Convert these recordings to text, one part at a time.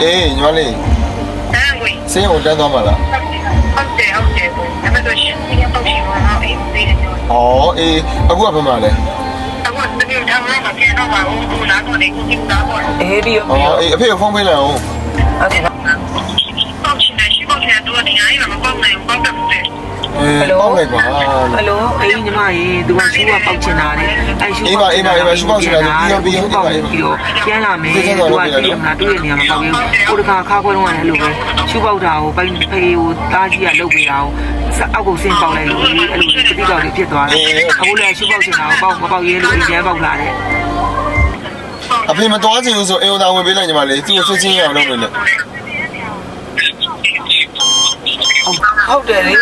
ညီမလေးအဲဝေးစင်းရုံတန်းသွားမှာလားဟုတ်တယ်ဟုတ်တယ်ကိုဒါပေမဲ့ရှင်ရပေါ့ရှင်တော့အေးသေးတယ်ပြောဩအေးအခုကဘယ်မှာလဲအခုတကယ်ထားမှမပြန်တော့ပါဘူးကိုလာတော့နေကိုကြည့်တာပေါ့အေးပြီးရောဩအေးအဖေကိုဖုန်းပေးလိုက်အောင်အဲ့ဒါပေါ့ ပေါက်လိုက်ပါဟယ်လိုအေးညီမရေသူကရှူကပေါက်ချင်တာလေအဲ့ရှူပေါက်ပြီးတော့ပြန်လာမယ်သူကတည်းကမတွေ့ရနေမှာပေါ့ကိုတခါခါခွဲတော့လည်းအဲ့လိုပဲရှူပေါက်တာကိုပိုင်ဖေးကိုတားကြီးကလုတ်ပေးတာကိုအောက်ကိုဆင်းပေါက်လိုက်လို့အဲ့လိုတတိတော်လေးဖြစ်သွားတယ်အခုလည်းရှူပေါက်ချင်တာကိုပေါက်မပေါက်ရဲလို့အရင်ပေါက်လာတယ်အဖေမသွားချင်ဘူးဆိုအေးဦးသားဝင်ပေးလိုက်ညီမလေးသူ့ကိုဆွချင်းရအောင်လုပ်နေလေဟုတ်တယ်လေ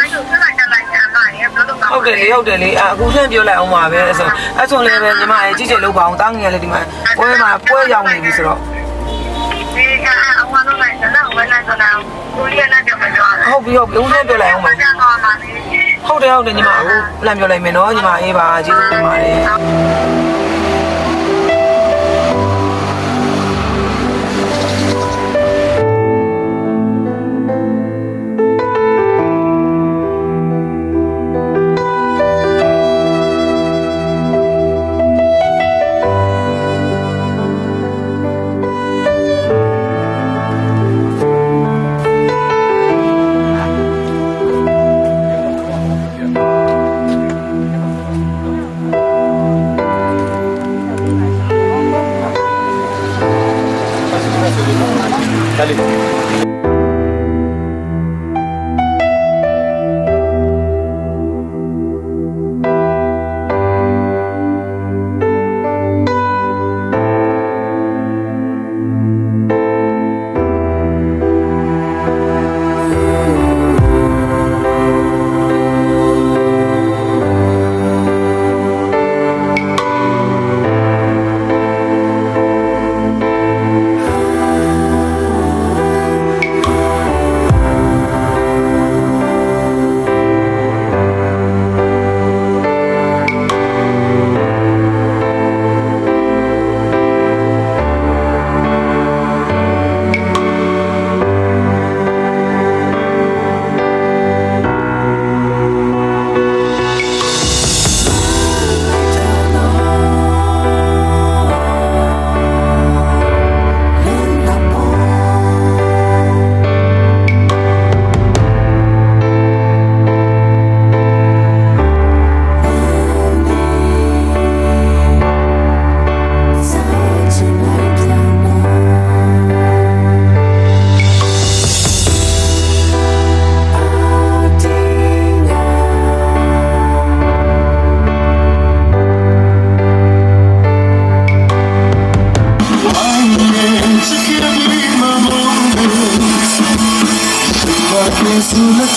ဟုတ်တယ်လေဟုတ်တယ်လေအခုဆန်းပြောလိုက်အောင်ပါပဲအဲ့ဆိုအဲ့ဆိုလည်းပဲညီမရဲ့ကြည့်ချင်လို့ပါအောင်တားငယ်လည်းဒီမှာပွဲမှာပွဲရောက်နေပြီဆိုတော့ဒီကအဝါတော့လိုက်တယ်တော့ဝယ်လိုက်တော့ကိုရီးယားလည်းပြောမယ်ပြောတယ်ဟုတ်ပြီဟုတ်ပြီဦးဆန်းပြောလိုက်အောင်ပါပြန်တော့လာနေဟုတ်တယ်ဟုတ်တယ်ညီမအခုလမ်းပြောလိုက်မယ်နော်ညီမအေးပါကျေးဇူးတင်ပါတယ်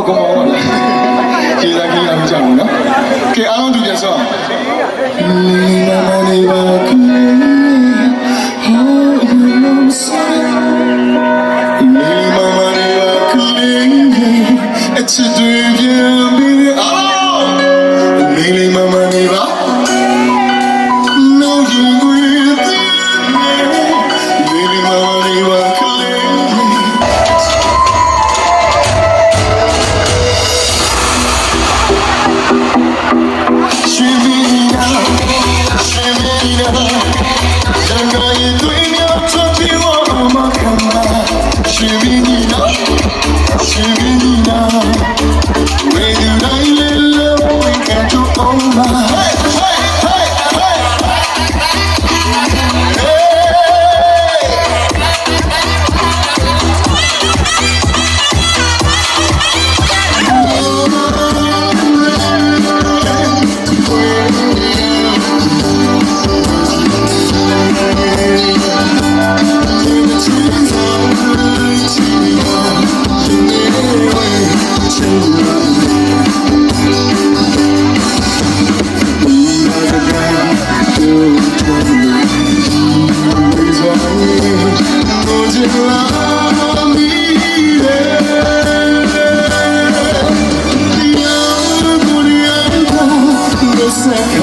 ဇူးတင်ပါတယ်ဟုတ်ကောင်းပါပါကျေးဇူးတင်ကြပါဦးနော်ကဲ günaydın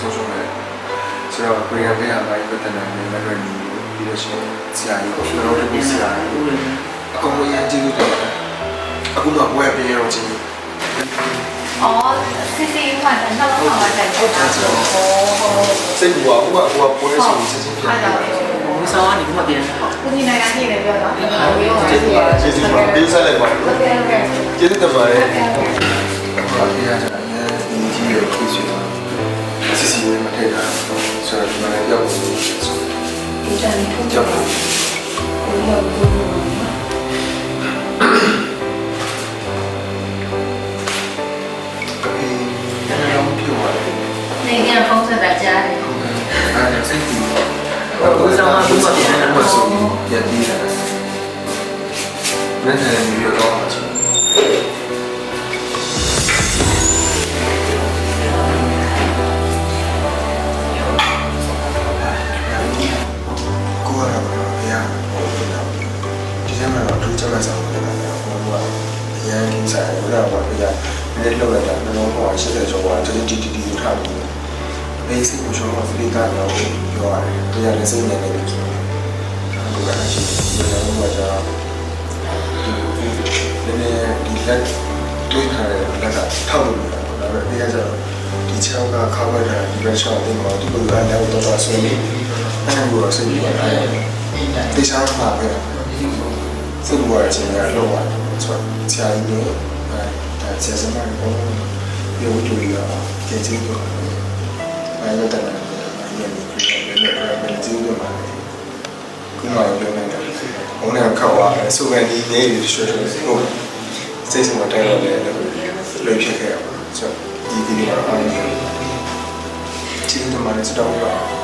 ဒါတော့အပြင်ဆုံးဆုံးပဲဆိုတော့ကိုရီးယားကလည်းဘာပဲတက်နေတယ်မရနီဒီလိုရှင်ဆရာကြီးကိုကျွန်တော်တို့ဒီဆရာကြီးအကောင်ရကျေးဇူးတင်ပါတယ်အခုတော့ဝယ်ပြရတော့ချင်း อ๋อซีซีเหมือนกันเราต้องทำอะไรกันบ้างโอ้โห စိတ်ကူကဟိုကဟိုကပွဲဆိုချင်းချင်းပြန် အဲ့ဒါ တယ် လေ ဘုဆောင်ကနေဒီမှာပြန်တယ် ခုဒီနိုင်ငံကြီးလည်းပြောတော့ ကျေးဇူးပါကျေးဇူးပါပေးဆက်လိုက်ပါ โอเคโอเค ကျေးဇူးတင်ပါတယ် โอเค ဘာပြရကြလဲဒီကြီးရဲ့ဖြစ်စီတာစီစီနဲ့မထည့်တာဆိုတော့ဒီမှာလည်းပြောက်လို့ဆို ဒီချန်လေးကို ကြောက်လို့ ကိုရော ဘူးအေးအဲ့ဒါတော့ပြောရတယ်နေကဖုန်းဆက်တာကြားတယ်ဟုတ်ကဲ့အဲ့ဒါစိတ်ကူဘု တီကိုထားပြီးဘေးစိတ်ကိုရှောင်းတော့ဒီကတော့ပြောရတယ်ဒီကလည်းစိတ်နေနေပြီဆိုတော့ဒီကလည်းရှိတယ်ဒီလိုကတော့ဒီနည်းဒီလက်တွေးထားတဲ့လက်ကထောက်လို့ရတာဒါပေမဲ့ဒီကကျတော့ဒီချောင်းကခါဝဲတာဒီဘက်ချောင်းတင်တော့ဒီလိုလည်းတော့တော့ဆွေးနေအဲ့ဒါကိုစိတ်ကြီးပါတယ်တေချာမှာပဲစိတ်ပေါ်ရခြင်းရတော့ပါဆိုတော့ဆရာကြီးတို့အဲဆရာစမက တော့ပြောကြည့်ရအောင်ကျေးဇူးတော်အဲ့ဒါတည်းကလည်းဒီနေ့ပြန်ပြန်ကျေးဇူးတော်ပါတယ်ခုမှပြောနေတာဘုန်းတော်ခောက်သွားတယ်ဆိုရင်ဒီနေ့ရွှေရွှေဟုတ်စိတ်ဆုံးတိုင်းတော့လည်းလွယ်ဖြစ်ခဲ့ရပါဆိုတော့ဒီဒီနေ့ကတော့အားလုံးကျေးဇူးတင်ပါတယ်စတော့